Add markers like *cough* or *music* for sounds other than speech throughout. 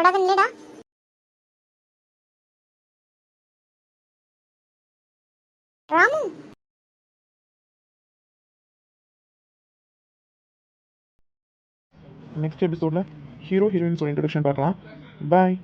டே ராமு. ஓடாத நில்லடா ராமு நெக்ஸ்ட் எபிசோடில் ஹீரோ ஹீரோயின்ஸ் இன்ட்ரடக்ஷன் பார்க்கலாம். பாய்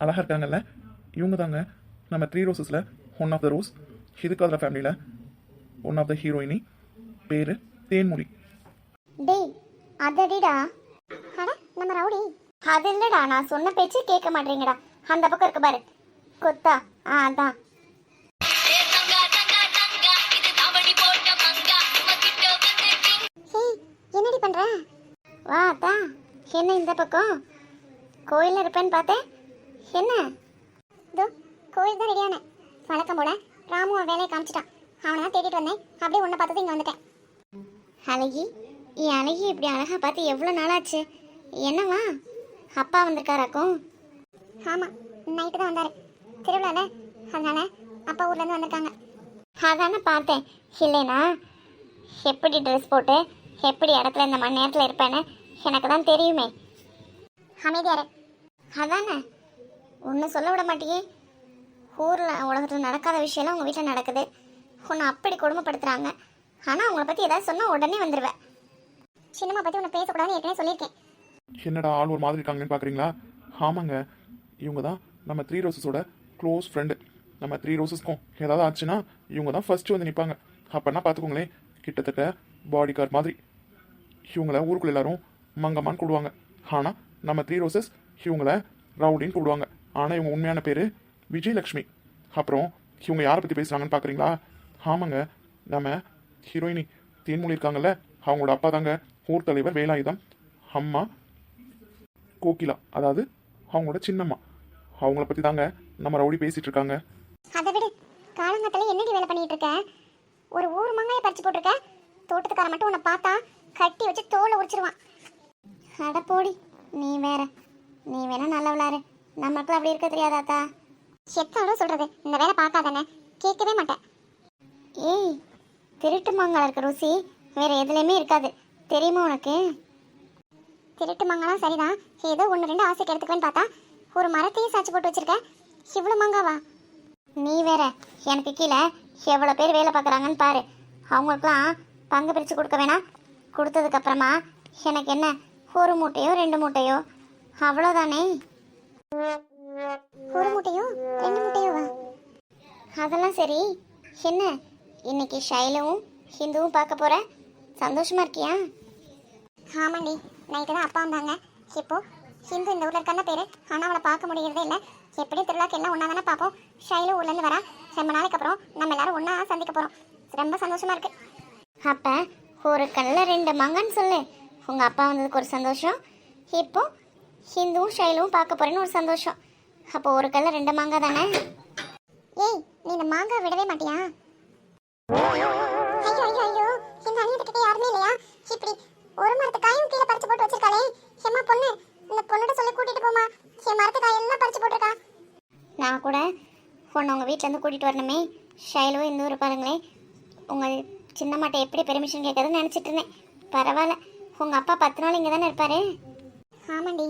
அழகாக இருக்காங்கல்ல இவங்க தாங்க நம்ம த்ரீ ரோசஸில் ஒன் ஆஃப் த ரோஸ் இதுக்காத ஃபேமிலியில் ஒன் ஆஃப் த ஹீரோயினி பேர் தேன்மொழி. டேய் அதடிடா அட நம்ம ரவுடி. அது இல்லடா நான் சொன்ன பேச்சு கேட்க மாட்டீங்கடா அந்த பக்கம் இருக்கு பாரு. கொத்தா ஆ அதான். என்னடி பண்ற? வா அத்தா என்ன இந்த பக்கம்? கோயில்ல இருப்பேன்னு பார்த்தேன். என்ன? இதோ கோயில் தான் ரெடியான வழக்கம் போல ராமு அவன் வேலையை காமிச்சிட்டான். அவனை தான் தேடிட்டு வந்தேன். அப்படியே உன்னை பார்த்தது இங்கே வந்துட்டேன். அழகி என் அழகி இப்படி அழகா பார்த்து எவ்வளோ நாளாச்சு? என்னவா அப்பா வந்திருக்காராக்கும்? ஆமாம் நைட்டு தான் வந்தார். திருவிழால அதனால அப்பா ஊர்லேருந்து வந்திருக்காங்க. அதானே பார்த்தேன். இல்லைனா எப்படி ட்ரெஸ் போட்டு எப்படி இடத்துல இந்த மணி நேரத்தில் இருப்பேன்னு எனக்கு தான் தெரியுமே. அமைதியாரு. அதானே? ஒன்று சொல்ல விட மாட்டியே. ஊரில் உலகத்தில் நடக்காத விஷயம்லாம் உங்கள் வீட்டில் நடக்குது. உன்னை அப்படி கொடுமைப்படுத்துகிறாங்க ஆனால் உங்களை பற்றி ஏதாவது சொன்னால் உடனே வந்துடுவேன் சின்னம்மா பற்றி உன்னை பேசக்கூடாதுன்னு ஏற்கனவே சொல்லியிருக்கேன். என்னடா ஆள் ஒரு மாதிரி இருக்காங்கன்னு பார்க்குறீங்களா ஆமாங்க. இவங்க தான் நம்ம த்ரீ ரோசஸோட க்ளோஸ் ஃப்ரெண்டு நம்ம த்ரீ ரோசஸ்க்கும் ஏதாவது ஆச்சுன்னா இவங்க தான் ஃபர்ஸ்ட் வந்து நிற்பாங்க அப்போனா பார்த்துக்கோங்களேன் கிட்டத்தட்ட பாடி கார்ட் மாதிரி. இவங்கள ஊருக்குள்ள எல்லாரும் மங்கம்மான்னு கூடுவாங்க. ஆனால் நம்ம த்ரீ ரோசஸ் இவங்கள ரவுடின்னு கூடுவாங்க. ஆனால் இவங்க உண்மையான பேர் விஜயலக்ஷ்மி அப்புறம் இவங்க யாரை பற்றி பேசுகிறாங்கன்னு பார்க்குறீங்களா ஆமாங்க நம்ம ஹீரோயினி தேன்மொழி இருக்காங்கல்ல அவங்களோட அப்பா தாங்க ஊர் தலைவர் வேலாயுதம் அம்மா கோகிலா அதாவது அவங்களோட சின்னம்மா. அவங்கள பற்றி தாங்க நம்ம ரவுடி பேசிகிட்டு இருக்காங்க. அதை விடு. காலங்கத்தில் என்னடி வேலை பண்ணிட்டு இருக்க? ஒரு ஊர் மங்காயை பறிச்சு போட்டிருக்க? தோட்டத்துக்கார மட்டும் உன்னை பார்த்தா கட்டி வச்சு தோலை உரிச்சிருவான். அட போடி நீ வேற. நீ வேணா நல்ல விளாரு அப்படி இருக்க தெரியாதாத்தா எத்தாலும் சொல்கிறது இந்த வேலை பார்க்காதானே கேட்கவே மாட்டேன். ஏய் திருட்டு மாங்கால இருக்க ருசி. வேறு எதுலேயுமே இருக்காது. தெரியுமா உனக்கு? திருட்டு மாங்காலாம் சரிதான். ஏதோ ஒன்று ரெண்டு ஆசைக்கு எடுத்துக்குவேன்னு பார்த்தா ஒரு மரத்தையும் சாட்சி போட்டு வச்சிருக்க. இவ்வளோ மாங்காவா? நீ வேற எனக்கு கீழே எவ்வளோ பேர் வேலை பார்க்குறாங்கன்னு பாரு. அவங்களுக்குலாம் பங்கு பிரித்து கொடுக்க வேணாம். கொடுத்ததுக்கப்புறமா எனக்கு என்ன? ஒரு மூட்டையோ ரெண்டு மூட்டையோ? அவ்வளோதானே ஒரு மூட்டையோ ரெண்டு மூட்டையோவா அதெல்லாம் சரி. என்ன? இன்னைக்கு ஷைலவும் ஹிந்துவும் பார்க்க போற? சந்தோஷமா இருக்கியா? ஆமாண்டி நைட்டு தான் அப்பா வந்தாங்க. இப்போ ஹிந்து இந்த ஊர்ல இருக்கான பேரு. ஆனா அவளை பார்க்க முடியறதே இல்லை. எப்படி திருவிழாக்கு எல்லாம் ஒன்றா தானே பார்ப்போம். ஷைலு ஊர்ல இருந்து வரா. ரொம்ப நாளைக்கு அப்புறம் நம்ம எல்லாரும் ஒன்றா சந்திக்க போறோம். ரொம்ப சந்தோஷமா இருக்கு. அப்ப ஒரு கல்ல ரெண்டு மங்கன்னு சொல்லு. உங்க அப்பா வந்ததுக்கு ஒரு சந்தோஷம். இப்போ ஹிந்துவும் ஷைலவும் பார்க்க போகிறேன்னு ஒரு சந்தோஷம். அப்போ ஒரு கல்ல ரெண்டு மாங்காய் தானே? ஏய் நீ இந்த மாங்காய் விடவே மாட்டியா? ஐயோ ஐயோ ஐயோ இந்த அணியத்துக்கிட்ட யாருமே இல்லையா? இப்படி ஒரு மரத்து காயும் கீழே பறிச்சு போட்டு வச்சிருக்காளே. ஏம்மா பொண்ணு இந்த பொண்ணுகிட்ட சொல்லி கூட்டிட்டு போமா என் மரத்து காய் எல்லாம் பறிச்சு போட்டிருக்கா. நான் கூட பொண்ணு உங்கள் வீட்டிலேருந்து கூட்டிகிட்டு வரணுமே. ஷைலுவும் இந்த ஊர் பாருங்களேன் உங்கள் சின்னம்மாட்ட எப்படி பெர்மிஷன் கேட்கறதுன்னு நினச்சிட்டு இருந்தேன். பரவாயில்ல. உங்கள் அப்பா பத்து நாள் இங்கே தானே இருப்பாரு? ஆமாண்டி.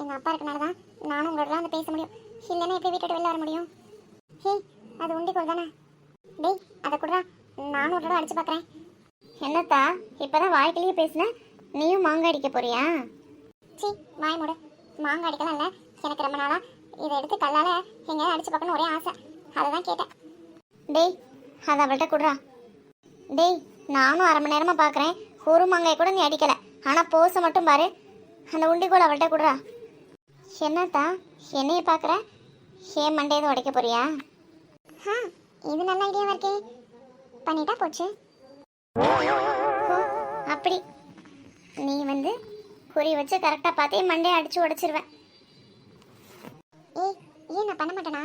எங்கள் அப்பா இருக்கனால தான் நானும் உங்களோட வந்து பேச முடியும். இல்லைன்னா எப்படி வீட்டை வெளில வர முடியும்? ஹே அது உண்டிக்கோள் தானே? டேய் அதை கூட நானும் ஒரு தடவை அடிச்சு பார்க்குறேன் என்னத்தா இப்போதான் வாய்க்கிலேயே பேசுன? நீயும் மாங்காய் அடிக்க போறியா? சி வாய் மூடு. மாங்காய் அடிக்கலாம் இல்லை. எனக்கு ரொம்ப நாளா இதை எடுத்து கல்லால் எங்கேயாவது அடிச்சு பார்க்கணும் ஒரே ஆசை. அதை தான் கேட்டேன். டேய் அதை அவள்கிட்ட கொடுறா. டேய் நானும் அரை மணி நேரமாக பார்க்குறேன் ஒரு மாங்காய் கூட நீ அடிக்கலை. ஆனால் போஸை மட்டும் பாரு. அந்த உண்டிக்கோல் அவள்கிட்ட கொடுறா. என்னத்தா? என்னைய பார்க்குற ஏன் மண்டே எதுவும் உடைக்க போறியா? ஆ இது நல்ல ஐடியாவா இருக்கே. பண்ணிட்டா போச்சு. அப்படி. நீ வந்து குறி வச்சு கரெக்டாக பார்த்தே மண்டே அடிச்சு உடைச்சிருவேன். ஏய் ஏன் நான் பண்ண மாட்டேனா?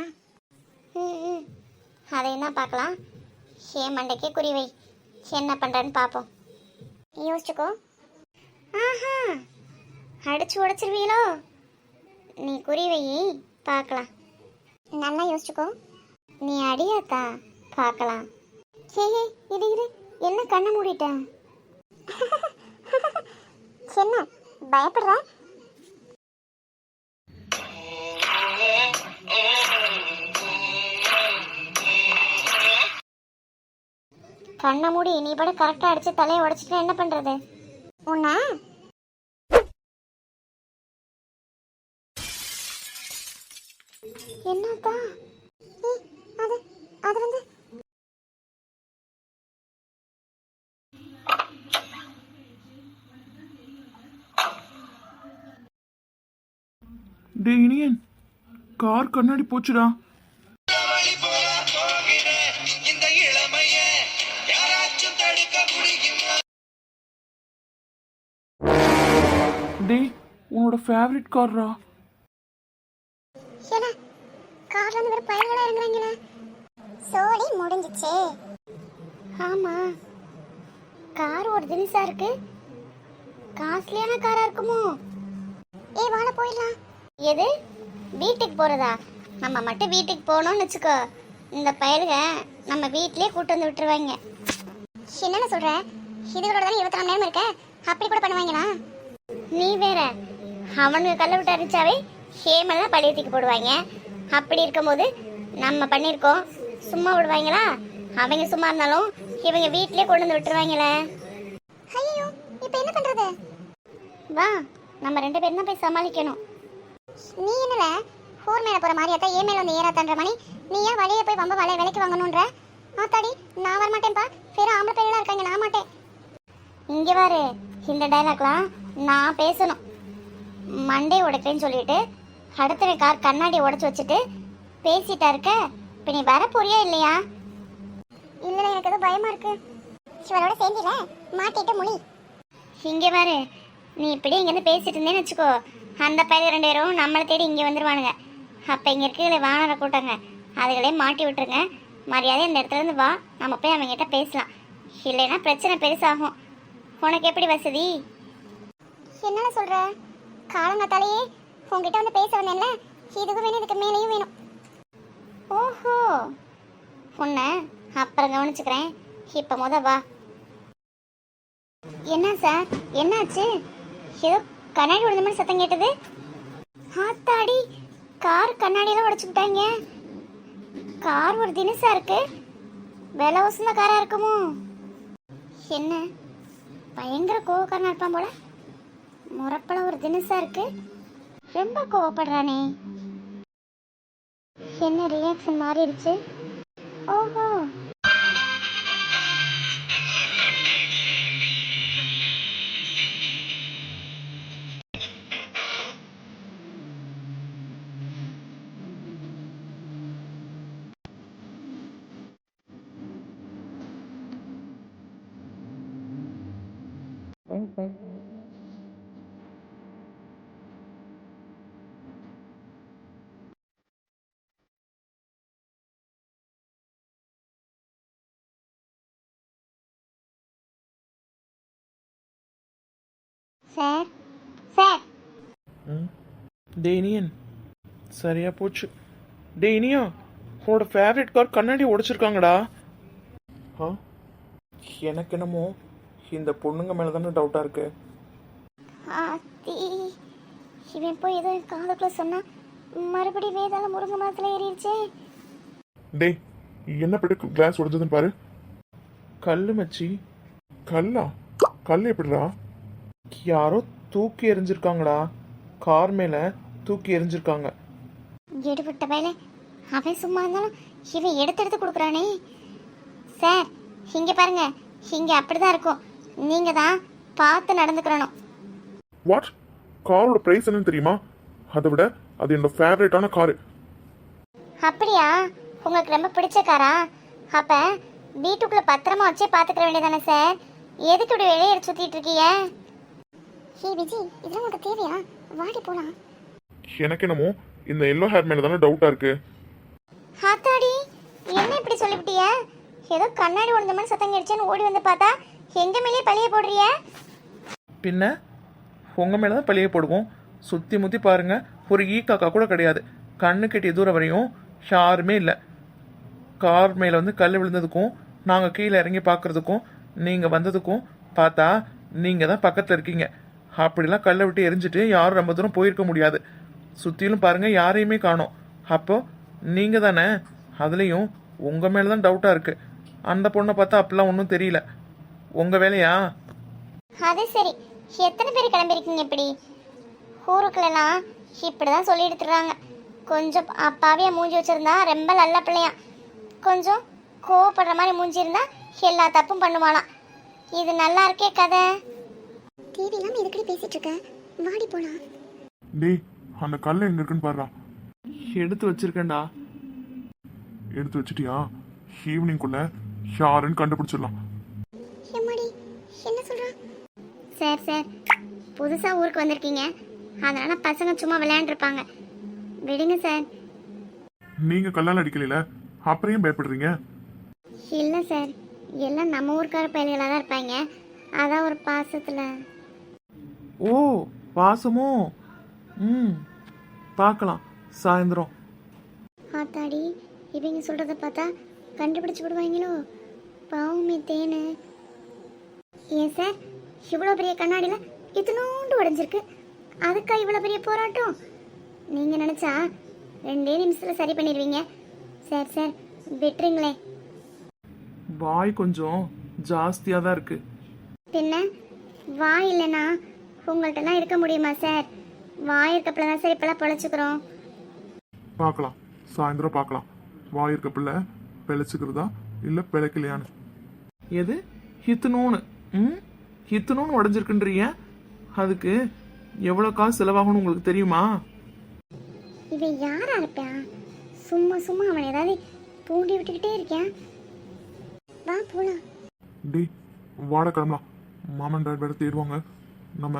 ம் அதையும் தான் பார்க்கலாம். ஏன் மண்டைக்கே குறி வை. என்ன பண்ணுறேன்னு பார்ப்போம். யோசிச்சுக்கோ. ஆஹா. அடிச்சு உடைச்சிருவீங்களோ? நீ குறிவையை பார்க்கலாம். நல்லா யோசிச்சுக்கோ. நீ அடியாத்தா? பார்க்கலாம். ஹே இது இரு என்ன கண்ணை மூடிட்டேன் என்ன பயப்படுற? கண்ணை மூடி நீ பட கரெக்டாக அடிச்சு தலையை உடைச்சிட்டு என்ன பண்ணுறது உன்னை என்னப்பா? அது அது வந்து டே இனியன் கார் கண்ணாடி போச்சுடா. டே உன்னோட ஃபேவரட் கார்ரா ஏன்னா கார்ல இருந்து வெறும் பயங்களா இறங்குறாங்களே சோலி முடிஞ்சிச்சு. ஆமா. கார் ஒரு தினிசா இருக்கு காஸ்ட்லியான காரா இருக்குமோ? ஏ வாழ போயிடலாம். எது? வீட்டுக்கு போறதா? நம்ம மட்டும் வீட்டுக்கு போனோம்னு வச்சுக்கோ. இந்த பயலுக நம்ம வீட்லயே கூட்டு வந்து விட்டுருவாங்க. என்னென்ன சொல்ற? இதுகளோட தானே இருபத்தி நாலு நேரம் இருக்க? அப்படி கூட பண்ணுவாங்களா? நீ வேற. அவனுக்கு கல்ல விட்டு அடிச்சாவே ஹேமல தான் பழைய தூக்கி போடுவாங்க. அப்படி இருக்கும்போது நம்ம பண்ணியிருக்கோம் சும்மா விடுவாங்களா? அவங்க சும்மா இருந்தாலும் இவங்க வீட்லயே கொண்டு வந்து விட்டுருவாங்களே. ஐயோ இப்போ என்ன பண்றது? வா நம்ம ரெண்டு பேரும் தான் போய் சமாளிக்கணும். நீ என்னல ஊர் மேல போற மாதிரி ஏன் மேல வந்து ஏறாத்தன்ற மணி? நீ ஏன் வழியே போய் வம்ப வலைய விலைக்கு வாங்கணுன்ற? ஆத்தாடி நான் வர மாட்டேன்ப்பா வேற ஆம்பளை பேரெல்லாம் இருக்காங்க நான் மாட்டேன். இங்க பாரு இந்த டைலாக்லாம் நான் பேசணும். மண்டே உடைக்கிறேன்னு சொல்லிட்டு அடுத்த கார் கண்ணாடி உடைச்சு வச்சுட்டு பேசிட்டா இருக்க இப்போ நீ வர போறியா இல்லையா? இல்ல எனக்கு ஏதோ பயமா இருக்கு. இவரோட சேர்ந்துல மாட்டிட்டு முடி இங்க பாரு. நீ இப்படி இங்கேருந்து பேசிட்டு இருந்தேன்னு வச்சுக்கோ. அந்த பையன் ரெண்டு பேரும் நம்மளை தேடி இங்கே வந்துருவானுங்க. அப்போ இங்கே இருக்கிற வானர கூட்டங்க. அதுகளே மாட்டி விட்டுருங்க. மரியாதை இந்த இடத்துல இருந்து வா. நம்ம போய் அவங்ககிட்ட பேசலாம். இல்லைன்னா பிரச்சனை பெருசாகும். உனக்கு எப்படி வசதி? என்னல சொல்ற? காலங்காத்தாலேயே உங்ககிட்ட வந்து பேச வந்தேன்ல. இதுக்கும் வேணும் இதுக்கு மேலேயும் வேணும். ஓஹோ. உன்னை அப்புறம் கவனிச்சுக்கிறேன். இப்போ முத வா. என்ன சார்? என்னாச்சு? ஏதோ கண்ணாடி உடைஞ்ச மாதிரி சத்தம் கேட்டது. ஆத்தாடி கார் கண்ணாடியெல்லாம் உடைச்சு கார் ஒரு தினசா இருக்கு. விலை வசந்த காரா இருக்குமோ? என்ன? பயங்கர கோவக்காரனா இருப்பான் போல. முறப்பட ஒரு தினசா இருக்கு. ரொம்ப கோவப்படுறானே. என்ன ரியாக்ஷன் மாறிடுச்சு ஓஹோ Thank you. சார். சார். டே இனியன் சரியா போச்சு. டே இனியா உன்னோட ஃபேவரட் கார் கண்ணாடி உடைச்சிருக்காங்கடா. ஆ? எனக்கு என்னமோ இந்த பொண்ணுங்க மேலே தானே டவுட்டாக இருக்கு. ஆத்தி இவன் போய் ஏதோ என் காதுக்குள்ள சொன்னா மறுபடியும் வேதாள முருங்கை மரத்துல ஏறிடுச்சே. டேய் என்ன பிடி கிளாஸ் உடைஞ்சதுன்னு பாரு. கல் மச்சி. கல்லா? கல் எப்படிடா? யாரோ தூக்கி எறிஞ்சிருக்காங்கடா. கார் மேல தூக்கி எறிஞ்சிருக்காங்க. எடுபட்ட பயல அவன் சும்மா இருந்தாலும் இவன் எடுத்து எடுத்து கொடுக்குறானே. சார் இங்க பாருங்க. இங்க அப்படிதான் இருக்கும். நீங்க தான் பார்த்து நடந்துக்கிறணும் வாட் காரோட பிரைஸ் என்னன்னு தெரியுமா? அதை விட அது என்னோட ஃபேவரட்டான காரு. அப்படியா? உங்களுக்கு ரொம்ப பிடிச்ச காரா? அப்போ வீட்டுக்குள்ளே பத்திரமா வச்சே பார்த்துக்கிற வேண்டியதானே சார்? எதுக்கு இப்படி வெளியே சுற்றிட்டு இருக்கீங்க? ஹே விஜய் இதெல்லாம் உனக்கு தேவையா? வாடி போகலாம் எனக்கு என்னமோ இந்த எல்லோ ஹேர் மேலே தானே டவுட்டாக இருக்கு. ஹாத்தாடி என்ன இப்படி சொல்லிவிட்டிய? ஏதோ கண்ணாடி உடஞ்ச மாதிரி சத்தம் கிடைச்சுன்னு ஓடி வந்து பார்த்தா எங்க மேலேயே பழிய போடுறிய? பின்ன உங்கள் மேலே தான் பழிய போடுவோம். சுற்றி முற்றி பாருங்க ஒரு ஈ காக்கா கூட கிடையாது. கண்ணு கெட்டிய தூரம் வரையும் யாருமே இல்லை. கார் மேலே வந்து கல் விழுந்ததுக்கும் நாங்கள் கீழே இறங்கி பார்க்கறதுக்கும் நீங்கள் வந்ததுக்கும் பார்த்தா நீங்கள் தான் பக்கத்தில் இருக்கீங்க. அப்படிலாம் கல்லை விட்டு எரிஞ்சிட்டு யாரும் ரொம்ப தூரம் போயிருக்க முடியாது. சுற்றிலும் பாருங்கள் யாரையுமே காணோம். அப்போ நீங்கள் தானே? அதுலேயும் உங்கள் மேலே தான் டவுட்டாக இருக்குது அந்த பொண்ணை பார்த்தா அப்படிலாம் ஒன்றும் தெரியல. உங்கள் வேலையா? அது சரி. எத்தனை பேர் கிளம்பிருக்கீங்க இப்படி? ஊருக்குள்ளலாம் இப்படிதான் சொல்லி எடுத்துடுறாங்க. கொஞ்சம் அப்பாவியா மூஞ்சி வச்சுருந்தா ரொம்ப நல்ல பிள்ளையா கொஞ்சம் கோவப்படுற மாதிரி மூஞ்சி இருந்தா எல்லா தப்பும் பண்ணுவானா இது நல்லா இருக்கே கதை? டிவி இல்லாம எதுக்கடி பேசிட்டு இருக்க. வாடி போலாம். டேய் அந்த கல் எங்கே இருக்குன்னு பாருடா. எடுத்து வச்சிருக்கேன்டா. எடுத்து வச்சிட்டியா? ஈவினிங்குள்ள யாருன்னு கண்டுபிடிச்சிடலாம். எம்மாடி என்ன சொல்ற? சார் சார் புதுசா ஊருக்கு வந்திருக்கீங்க. அதனால பசங்க சும்மா விளையாண்டுருப்பாங்க. விடுங்க சார். நீங்கள் கல்லால் அடிக்கலையில? அப்புறம் ஏன் பயப்படுறீங்க? இல்லை சார். எல்லாம் நம்ம ஊருக்கார பயல்களாக தான் இருப்பாங்க. அதான் ஒரு பாசத்தில். ஓ பாசமோ ம் பார்க்கலாம். சாயந்தரம். ஆத்தாடி இவங்க சொல்கிறத பார்த்தா கண்டுபிடிச்சு விடுவாங்களோ பாவமே தேனு. ஏன் சார் இவ்வளோ பெரிய கண்ணாடியில் இத்தினோண்டு உடஞ்சிருக்கு. அதுக்கா இவ்வளோ பெரிய போராட்டம்? நீங்கள் நினச்சா ரெண்டே நிமிஷத்தில் சரி பண்ணிடுவீங்க. சார் சார் விட்டுருங்களே வாய் கொஞ்சம் ஜாஸ்தியாக தான் இருக்கு. பின்ன வாய் இல்லைன்னா உங்கள்கிட்டலாம் இருக்க முடியுமா சார்? வாய் இருக்கப்பல தான் சார் இப்போலாம் பொழைச்சிக்கிறோம். பார்க்கலாம். சாயந்தரம் பார்க்கலாம். வாயிருக்க பிள்ளை பிழைச்சிக்கிறதா? இல்லை பிழைக்கலையான்னு. எது? ஹித்துனூன்னு ம்? ஹித்துனூன்னு உடஞ்சிருக்குன்றீங்க? அதுக்கு எவ்வளோ காசு செலவாகணும் உங்களுக்கு தெரியுமா? இவன் யாரா இருப்பான் சும்மா சும்மா அவன் ஏதாவது தூண்டி விட்டுக்கிட்டே இருக்கேன். வா போலாம். டேய் வாட கிளம்பலாம். மாமன் டாட் வேறு தேடுவாங்க. நம்ம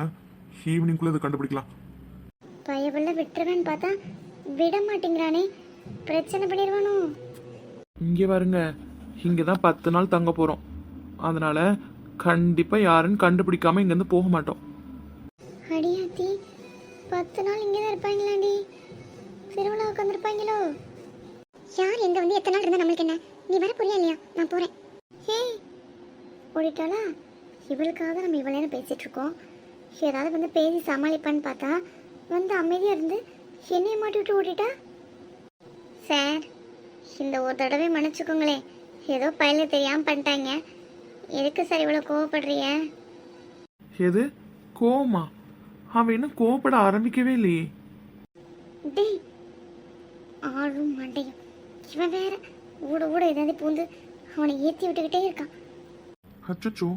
ஈவினிங்குள்ளே இதை கண்டுபிடிக்கலாம். பயவுள்ள விட்டுருவேன்னு பார்த்தா விட மாட்டேங்கிறானே பிரச்சனை பண்ணிடுவானோ இங்கே பாருங்க. இங்கே தான் பத்து நாள் தங்க போகிறோம் அதனால கண்டிப்பாக யாருன்னு கண்டுபிடிக்காம இங்கேருந்து போக மாட்டோம். அடியாத்தி பத்து நாள் இங்கே தான் இருப்பாங்களாண்டி? திருவிழா உட்காந்துருப்பாங்களோ யார் எங்க வந்து எத்தனை நாள் இருந்தா நம்மளுக்கு என்ன? நீ வர புரியா இல்லையா? நான் போறேன். ஹே ஓடிட்டாளா? இவளுக்காக நம்ம இவ்வளோ நேரம் பேசிட்டு இருக்கோம். ஏதாவது வந்து பேசி சமாளிப்பான்னு பார்த்தா வந்து அமைதியா இருந்து என்னைய மாட்டி விட்டு ஓடிட்டா? சார் இந்த ஒரு தடவை மன்னிச்சுக்கோங்களேன் ஏதோ பையில தெரியாம பண்ணிட்டாங்க. எதுக்கு சார் இவ்வளோ கோவப்படுறீங்க? எது? கோவமா? அவன் இன்னும் கோவப்பட ஆரம்பிக்கவே இல்லையே. டேய் ஆளும் மண்டையும் இவன் வேற ஊட ஊட ஏதாவது பூந்து அவனை ஏற்றி விட்டுக்கிட்டே இருக்கான். அச்சோ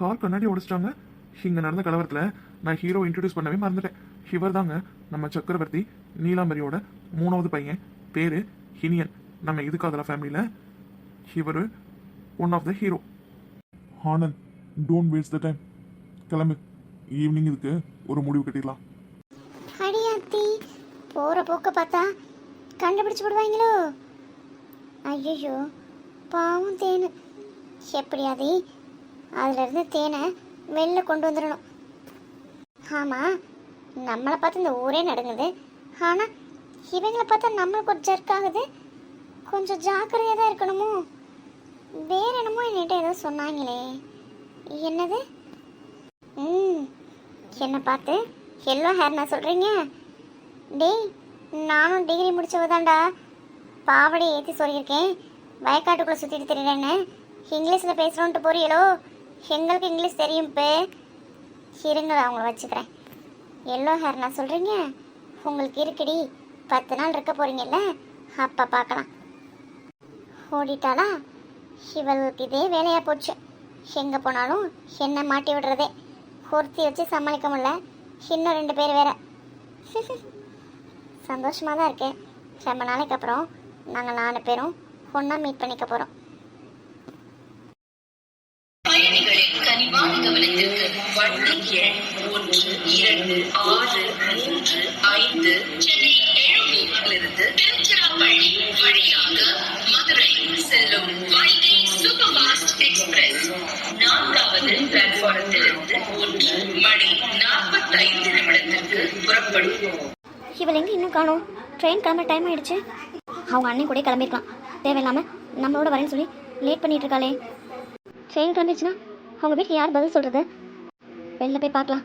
கார் கண்ணாடி உடைச்சிட்டாங்க. இங்கே நடந்த கலவரத்தில் நான் ஹீரோ இன்ட்ரடியூஸ் பண்ணவே மறந்துட்டேன். இவர் தாங்க நம்ம சக்கரவர்த்தி நீலாம்பரியோட மூணாவது பையன். பேர் ஹினியன் நம்ம இதுக்காதல ஃபேமிலியில் இவர் one of the hero Anand don't waste the time கிளம்பு. ஈவினிங் இதுக்கு ஒரு முடிவு கட்டிடலாம். அடியாத்தி போகிற போக்க பார்த்தா கண்டுபிடிச்சு விடுவாங்களோ ஐயோ பாவம் தேனு. எப்படியாவது அதுல இருந்து தேனை வெளில கொண்டு வந்துடணும். ஆமாம் நம்மளை பார்த்து இந்த ஊரே நடங்குது. ஆனால் இவங்களை பார்த்தா நம்மளுக்கு ஒரு ஜர்க் ஆகுது. கொஞ்சம் ஜாக்கிரதையாக தான் இருக்கணுமோ? வேற என்னமோ என்கிட்ட ஏதோ சொன்னாங்களே. என்னது? ம் என்னை பார்த்து எல்லோ ஹேர் நான் சொல்கிறீங்க டேய் நானும் டிகிரி முடிச்சவதான்டா. பாவடையை ஏற்றி சொல்லியிருக்கேன். வயக்காட்டுக்குள்ளே சுற்றிட்டு தெரியுறேன்னு இங்கிலீஷில் பேசுகிறோன்ட்டு போறீங்களோ? எங்களுக்கு இங்கிலீஷ் தெரியும் இப்போ இருங்க அவங்கள வச்சுக்கிறேன். எல்லோ ஹேர் நான் சொல்கிறீங்க உங்களுக்கு இருக்குடி. பத்து நாள் இருக்க போகிறீங்கல்ல அப்போ பார்க்கலாம். ஓடிட்டாளா? இவளுக்கு இதே வேலையாக போச்சு. எங்கே போனாலும் என்ன மாட்டி விடுறதே. ஒருத்தி வச்சு சமாளிக்க முடியல. இன்னும் ரெண்டு பேர் வேற. சந்தோஷமாக தான் இருக்கேன். ரொம்ப நாளைக்கு அப்புறம் நாங்கள் நாலு பேரும் ஒன்றா மீட் பண்ணிக்க போகிறோம் கனிவான கவனத்திற்கு வண்டி எண் ஒன்று இரண்டு ஆறு மூன்று ஐந்து சென்னை எழும்பூரிலிருந்து திருச்சிராப்பள்ளி வழியாக மதுரை செல்லும் வைகை சூப்பர் ஃபாஸ்ட் எக்ஸ்பிரஸ். நான்காவது பிளாட்பாரத்திலிருந்து ஒன்று மணி நாற்பத்தைந்து நிமிடத்திற்கு புறப்படும். இவள் எங்கே இன்னும் காணும்? ட்ரெயின் கிளம்ப டைம் ஆயிடுச்சு. அவங்க அண்ணன் கூட கிளம்பிருக்கலாம் தேவையில்லாமல் நம்மளோட வரேன்னு சொல்லி லேட் பண்ணிட்டு இருக்காளே. ட்ரெயின் கிளம்பிச்சுன்னா அவங்க வீட்டுக்கு யார் பதில் சொல்கிறது வெளில போய் பார்க்கலாம்.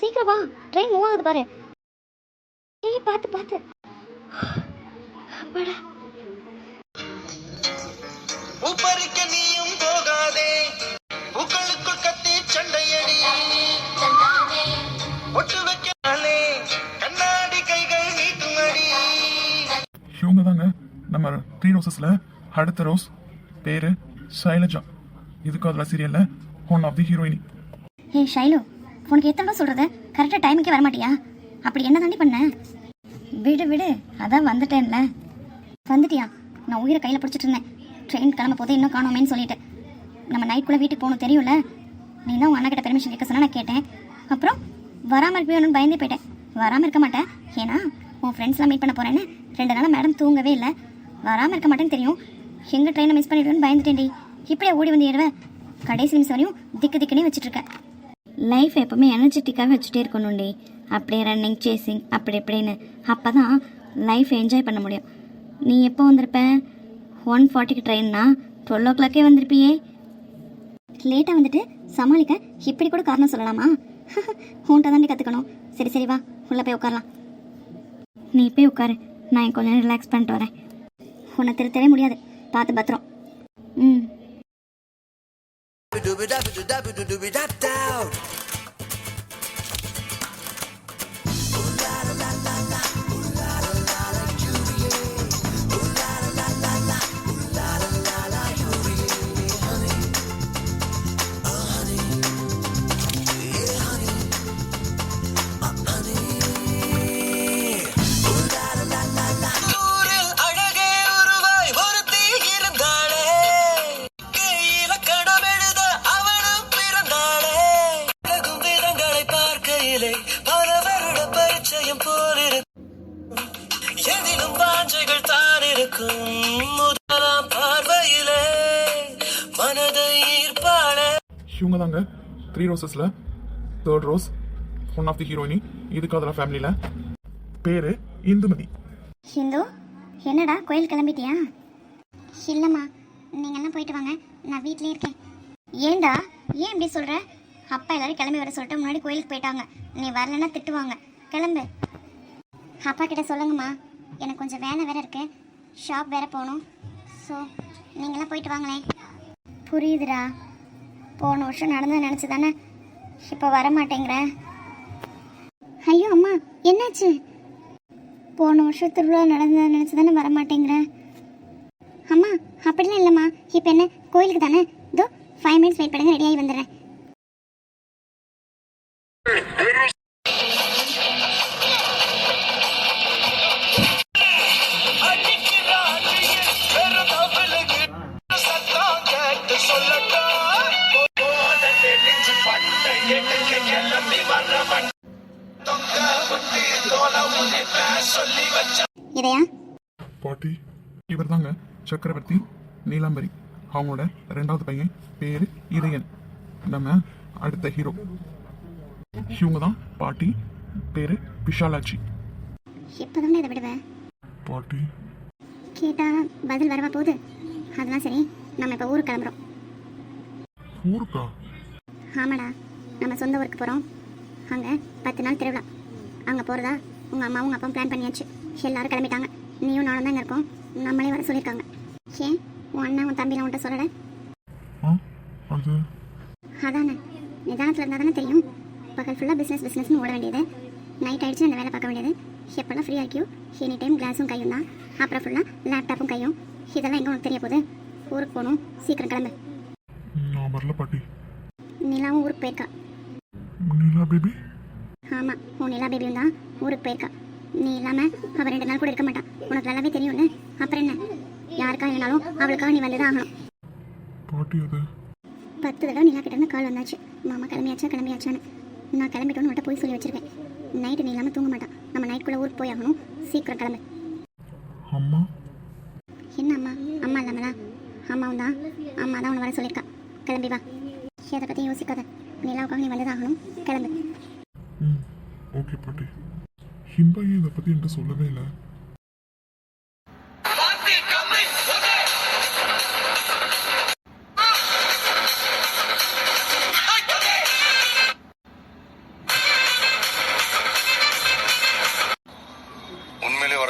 சீக்கிரம் வா ட்ரெயின் மூவ் ஆகுது பாரு. ஏய் பார்த்து பார்த்து. அப்பாடா. உப்பரிக்க நீயும் போகாதே. உங்களுக்குள் கத்தி சண்டையடி. ஒட்டு வைக்காலே கண்ணாடி கைகள் நீட்டும் அடி இவங்க தாங்க நம்ம த்ரீ ரோசஸில் அடுத்த ரோஸ் பேர் சைலஜா. இதுக்கு அதில் சீரியலில் ஒன் ஆஃப் தி ஹீரோயினி ஏய் ஷைலு உனக்கு எத்தனை சொல்கிறது கரெக்டாக டைமுக்கே வர மாட்டியா அப்படி என்ன தாண்டி பண்ண? விடு விடு அதான் வந்துட்டேன்ல வந்துட்டியா? நான் உயிரை கையில் பிடிச்சிட்டு இருந்தேன். ட்ரெயின் கிளம்ப போதே இன்னும் காணோமேன்னு சொல்லிட்டு. நம்ம நைட்குள்ளே வீட்டுக்கு போகணும் தெரியும்ல? நீ தான் உன் அண்ணா கிட்ட பெர்மிஷன் கேட்க சொன்னால் நான் கேட்டேன். அப்புறம் வராமல் இருப்பியோன்னு பயந்து போயிட்டேன். வராமல் இருக்க மாட்டேன். ஏன்னா உன் ஃப்ரெண்ட்ஸ்லாம் மீட் பண்ண போகிறேன்னு ரெண்டு நாளாக மேடம் தூங்கவே இல்லை. வராமல் இருக்க மாட்டேன்னு தெரியும். எங்கள் ட்ரெயினை மிஸ் பண்ணிடுவேன்னு பயந்துட்டேன்டி. இப்படியே ஓடி வந்து ஏறுவேன். கடைசி நிமிஷம் வரையும் திக்கு திக்குனே வச்சுட்டு இருக்கேன் லைஃப் எப்போவுமே எனர்ஜெட்டிக்காகவே வச்சுட்டே இருக்கணும்டி. அப்படியே ரன்னிங் சேசிங் அப்படி இப்படின்னு. அப்போ தான் லைஃப் என்ஜாய் பண்ண முடியும். நீ எப்போ வந்திருப்ப? ஒன் ஃபார்ட்டிக்கு ட்ரெயின்னா டுவெல் ஓ கிளாக்கே வந்திருப்பியே. லேட்டாக வந்துட்டு சமாளிக்க இப்படி கூட காரணம் சொல்லலாமா? *laughs* உன்ட்ட தாண்டி கற்றுக்கணும் சரி சரி வா. உள்ளே போய் உட்காரலாம். நீ போய் உட்காரு. நான் என் நேரம் ரிலாக்ஸ் பண்ணிட்டு வரேன். உன்னை திருத்தவே முடியாது. பார்த்து பத்திரம். ம். இவங்க தாங்க three ரோசஸில் third rose one of the ஹீரோயினி இதுக்கு அதில் ஃபேமிலியில் பேர் இந்துமதி. ஹிந்து என்னடா கோயில் கிளம்பிட்டியா? இல்லைம்மா நீங்கள்லாம் போயிட்டு வாங்க. நான் வீட்டிலே இருக்கேன். ஏண்டா ஏன் இப்படி சொல்கிற அப்பா எல்லாரும் கிளம்பி வர சொல்லிட்டு முன்னாடி கோயிலுக்கு போயிட்டாங்க. நீ வரலன்னா திட்டுவாங்க. கிளம்பு. அப்பா கிட்ட சொல்லுங்கம்மா. எனக்கு கொஞ்சம் வேலை வேற இருக்கு. ஷாப் வேற போகணும். ஸோ நீங்களாம் போயிட்டு வாங்களேன். புரியுதுடா. போன வருஷம் நடந்து நினச்சி தானே இப்போ வர மாட்டேங்கிற ஐயோ அம்மா என்னாச்சு? போன வருஷம் திருவிழா நடந்ததை நினச்சி தானே வர மாட்டேங்கிறேன் அம்மா அப்படிலாம் இல்லைம்மா. இப்போ என்ன? கோயிலுக்கு தானே? இதோ ஃபைவ் மினிட்ஸ் வெயிட் பண்ணுங்க ரெடியாகி வந்துடுறேன். அவங்களோட ரெண்டாவது பையன் பேர் இதயன் நம்ம அடுத்த ஹீரோ இவங்க தான் பாட்டி பேர் விஷாலாட்சி இப்போ தானே இதை விடுவேன் பாட்டி. கேட்டால் பதில் வரவா போகுது? அதெல்லாம் சரி நம்ம இப்போ ஊருக்கு கிளம்புறோம். ஊருக்கா? ஆமாடா நம்ம சொந்த ஊருக்கு போகிறோம் அங்கே பத்து நாள் திருவிழா. அங்கே போகிறதா உங்கள் அம்மாவும் உங்கள் அப்பாவும் பிளான் பண்ணியாச்சு. எல்லாரும் கிளம்பிட்டாங்க. நீயும் நானும் தான் இங்கே இருக்கோம். நம்மளே வர சொல்லியிருக்காங்க. ஏன்? உன் அண்ணன் உன் தம்பிலாம் உன்ட்ட சொல்லலை? அது? அதானே. நிதானத்தில் இருந்தால் தானே தெரியும். பகல் ஃபுல்லாக பிஸ்னஸ் பிஸ்னஸ்னு ஓட வேண்டியது. நைட் ஆயிடுச்சு அந்த வேலை பார்க்க வேண்டியது. எப்போல்லாம் ஃப்ரீயாக இருக்கியோ எனி டைம் கிளாஸும் கையும் தான். அப்புறம் ஃபுல்லாக லேப்டாப்பும் கையும். இதெல்லாம் எங்கே உனக்கு தெரிய போகுது? ஊருக்கு போகணும். சீக்கிரம் கிளம்பு. நான் வரல பாட்டி. நிலாவும் ஊருக்கு போயிருக்கா. நீலா பேபி ஆமாம் உன் நிலா பேபியும் தான் ஊருக்கு போயிருக்கா. நீ இல்லாமல் அவள் ரெண்டு நாள் கூட இருக்க மாட்டான் உனக்கு நல்லாவே தெரியும்ல. அப்புறம் என்ன? யாருக்காக வேணாலும் அவளுக்காக நீ வந்து தான் ஆகணும். பாட்டி அது பத்து தடவை நிலா கிட்ட இருந்து கால் வந்தாச்சு. மாமா கிளம்பியாச்சா கிளம்பியாச்சான்னு. நான் கிளம்பிட்டோன்னு மட்டும் போய் சொல்லி வச்சிருக்கேன். நைட்டு நீ இல்லாமல் தூங்க மாட்டான். நம்ம நைட்டுக்குள்ளே ஊருக்கு போய் ஆகணும். சீக்கிரம் கிளம்பு. அம்மா? என்ன அம்மா? அம்மா இல்லாமலா? அம்மாவும் தான். அம்மா தான் உன்னை வர சொல்லியிருக்கா. கிளம்பி வா. எதை பற்றி யோசிக்காத. நிலாவுக்காக நீ வந்து ஆகணும். கிளம்பு. ஓகே பாட்டி. ஹிம்பா ஏன் இதை பற்றி என்கிட்ட சொல்லவே இல்லை.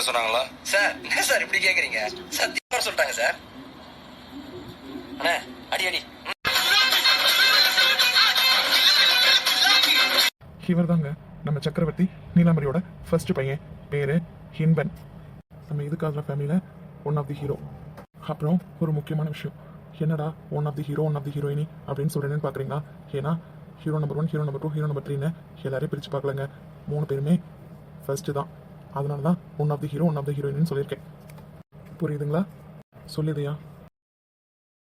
சொன்னாங்களா? சார் என்ன சார் இப்படி கேக்குறீங்க? சத்தியமா சொல்லிட்டாங்க சார். அண்ணே அடி அடி. இவர் தாங்க நம்ம சக்கரவர்த்தி நீலாம்பரியோட ஃபர்ஸ்ட் பையன். பேரு ஹின்பன் நம்ம இதுக்காக ஃபேமிலியில் ஒன் ஆஃப் தி ஹீரோ அப்புறம் ஒரு முக்கியமான விஷயம். என்னடா one of the hero one of the ஹீரோயினி அப்படின்னு சொல்கிறேன்னு பார்க்குறீங்களா ஏன்னா hero number one hero number two hero number த்ரீன்னு எல்லாரையும் பிரித்து பார்க்கலங்க. மூணு பேருமே ஃபர்ஸ்ட்டு தான். அதனால தான் one of the hero one of the ஹீரோயின்னு சொல்லியிருக்கேன். புரியுதுங்களா? சொல்லுதையா